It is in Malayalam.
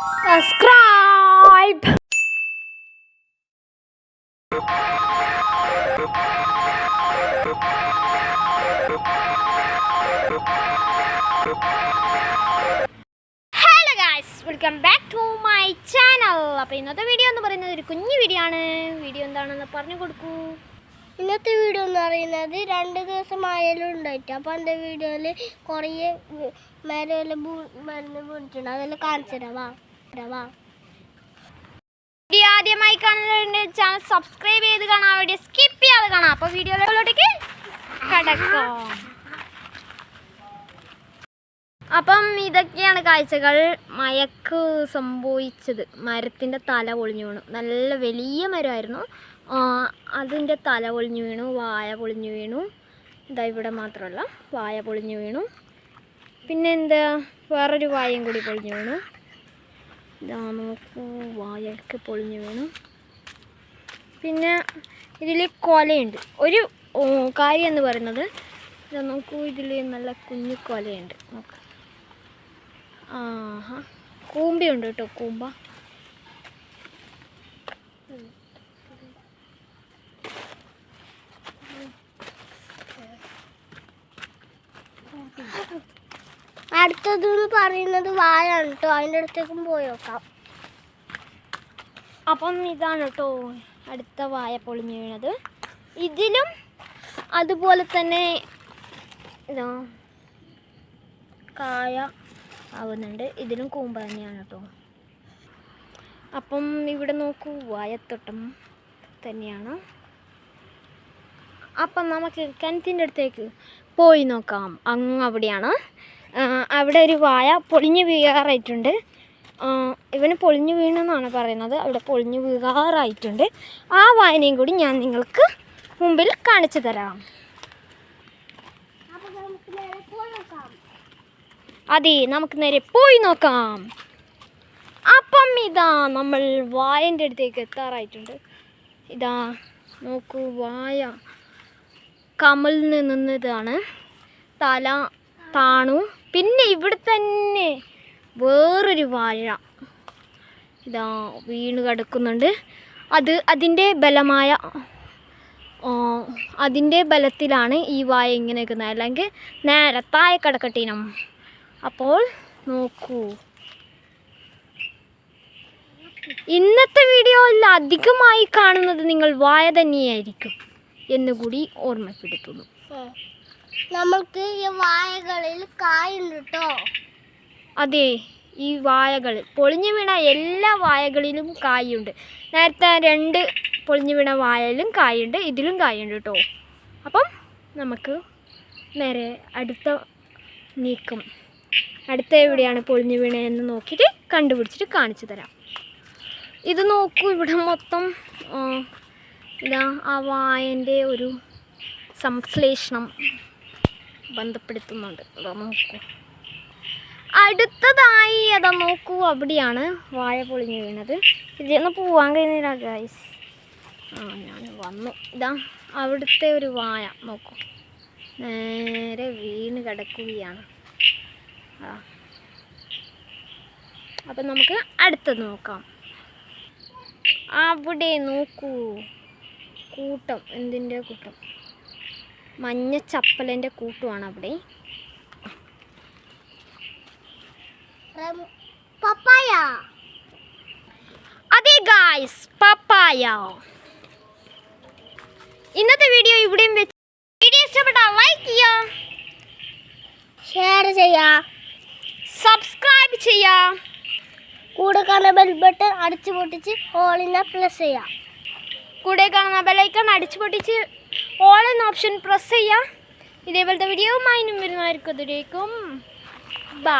subscribe. Hello guys welcome back to my channel അപ്പോൾ ഇന്നത്തെ വീഡിയോ എന്ന് പറയുന്നത് ഒരു കുഞ്ഞു വീഡിയോ ആണ്. വീഡിയോ എന്താണെന്ന് പറഞ്ഞു കൊടുക്കൂ. ഇന്നത്തെ വീഡിയോ എന്ന് പറയുന്നത് രണ്ട് ദിവസം ആയാലും ഉണ്ടായിട്ട്. അപ്പോൾ എന്റെ വീഡിയോയിൽ കുറേ മരം മരുന്ന് വീണിട്ടുണ്ട് അതെല്ലാം കാണിച്ചു തരാം. വീഡിയോ ആദ്യമായി കാണുന്നവരുടെ ചാനൽ സബ്സ്ക്രൈബ് ചെയ്ത് കാണാം. വീഡിയോ സ്കിപ്പ് ചെയ്യാതെ കാണാം. അപ്പോൾ വീഡിയോയിലോട്ടേക്ക് കടക്കാം. അപ്പം ഇതൊക്കെയാണ് കാഴ്ചകൾ. മയക്ക് സംഭവിച്ചത്. മരത്തിന്റെ തല പൊളിഞ്ഞു വീണു. നല്ല വലിയ മരമായിരുന്നു. അതിന്റെ തല പൊളിഞ്ഞു വീണു. വായ പൊളിഞ്ഞു വീണു. ഇതാ ഇവിടെ മാത്രമല്ല. വായ പൊളിഞ്ഞു വീണു. പിന്നെന്താ? വേറൊരു വായയും കൂടി പൊളിഞ്ഞു വീണു. ഇതാ നോക്കൂ വായൊക്കെ പൊളിഞ്ഞു വീണു. പിന്നെ ഇതിൽ കൊലയുണ്ട്. ഒരു കാര്യം എന്ന് പറയുന്നത് ഇതാ നോക്കൂ ഇതിൽ നല്ല കുഞ്ഞു കൊലയുണ്ട്. നോക്ക. ആഹാ. കൂമ്പയുണ്ട് കേട്ടോ കൂമ്പ. അടുത്തത് എന്ന് പറയുന്നത് വാഴാണ് കേട്ടോ അതിന്റെ അടുത്തേക്കും പോയി നോക്കാം. അപ്പം ഇതാണ് കേട്ടോ അടുത്ത വായ പൊളിഞ്ഞു വീണത്. ഇതിലും അതുപോലെ തന്നെ ഇതാ കായ ആവുന്നുണ്ട്. ഇതിലും കൂമ്പ തന്നെയാണ് കേട്ടോ അപ്പം ഇവിടെ നോക്കൂ വായത്തോട്ടം തന്നെയാണ്. അപ്പം നമുക്ക് കിണറ്റിന്റെ അടുത്തേക്ക് പോയി നോക്കാം. അങ്ങ് അവിടെയാണ്. അവിടെ ഒരു വായ പൊളിഞ്ഞു വീഴാറായിട്ടുണ്ട്. ഇവന് പൊളിഞ്ഞു വീണെന്നാണ് പറയുന്നത്. അവിടെ പൊളിഞ്ഞു വീഴാറായിട്ടുണ്ട്. ആ വായനയും കൂടി ഞാൻ നിങ്ങൾക്ക് മുമ്പിൽ കാണിച്ചു തരാം. അതെ നമുക്ക് നേരെ പോയി നോക്കാം. അപ്പം ഇതാ നമ്മൾ വായന്റെ അടുത്തേക്ക് എത്താറായിട്ടുണ്ട്. ഇതാ നോക്കൂ വായ കമലിൽ നിന്നതാണ്. തല താണു. പിന്നെ ഇവിടെ തന്നെ വേറൊരു വാഴ. ഇതാ വീണ് കിടക്കുന്നുണ്ട്. അത് അതിന്റെ ബലമായ അതിന്റെ ബലത്തിലാണ് ഈ വായ ഇങ്ങനെ നിൽക്കുന്നത്. അല്ലെങ്കിൽ നേരെ താഴെ കിടക്കട്ടീനം. അപ്പോൾ നോക്കൂ. ഇന്നത്തെ വീഡിയോയിൽ അധികമായി കാണുന്നത് നിങ്ങൾ വായ തന്നെയായിരിക്കും എന്നുകൂടി ഓർമ്മപ്പെടുത്തുന്നു. നമ്മൾക്ക് ഈ വാഴകളിൽ കായുണ്ട് കേട്ടോ അതെ ഈ വായകൾ. പൊളിഞ്ഞു വീണ എല്ലാ വായകളിലും കായുണ്ട്. നേരത്തെ രണ്ട് പൊളിഞ്ഞു വീണ വായയിലും കായുണ്ട് ഇതിലും കായുണ്ട് കേട്ടോ അപ്പം നമുക്ക് നേരെ അടുത്ത നീക്കം. അടുത്ത എവിടെയാണ് പൊളിഞ്ഞു വീണതെന്ന് നോക്കിയിട്ട് കണ്ടുപിടിച്ചിട്ട് കാണിച്ചു തരാം. ഇത് നോക്കൂ ഇവിടെ മൊത്തം ഇതാ ആ വായന്റെ ഒരു സംശ്ലേഷണം ബന്ധപ്പെടുത്തുന്നുണ്ട്. അതാ നോക്കൂ. അടുത്തതായി അതാ നോക്കൂ അവിടെയാണ് വാഴ പൊളിഞ്ഞു വീണത്. ഇതിന്ന് പോവാൻ കഴിയുന്നില്ല ഗൈസ് ആ ഞാൻ വന്നു. ഇതാ അവിടുത്തെ ഒരു വാഴ നോക്കൂ. നേരെ വീണ് കിടക്കുകയാണ്. ആ. അപ്പം നമുക്ക് അടുത്തത് നോക്കാം. അവിടെ നോക്കൂ. കൂട്ടം. എന്തിന്റെ കൂട്ടം? മഞ്ഞ ചപ്പലിന്റെ കൂട്ടുമാണ് അവിടെ. പപ്പായ. അതെ ഗായ്സ് പപ്പായ. ഇന്നത്തെ വീഡിയോ ഇവിടെയും വെച്ച് വീഡിയോ ഇഷ്ടപ്പെട്ടാൽ ലൈക്ക് ചെയ്യുക. ഷെയർ ചെയ്യാം സബ്സ്ക്രൈബ് ചെയ്യുക. കൂടെ കാണുന്ന ബെൽ ബട്ടൺ അടിച്ചു പൊട്ടിച്ച് ഓളിനെ പ്ലസ് ചെയ്യാം കൂടെ കാണുന്ന ബെലൈക്കൺ അടിച്ചു പൊട്ടിച്ച് ഓൾ എന്ന ഓപ്ഷൻ പ്രസ് ചെയ്യുക ഇതേപോലത്തെ വീഡിയോ മൈനും വരുന്നവർക്കും അതിലേക്കും ബാ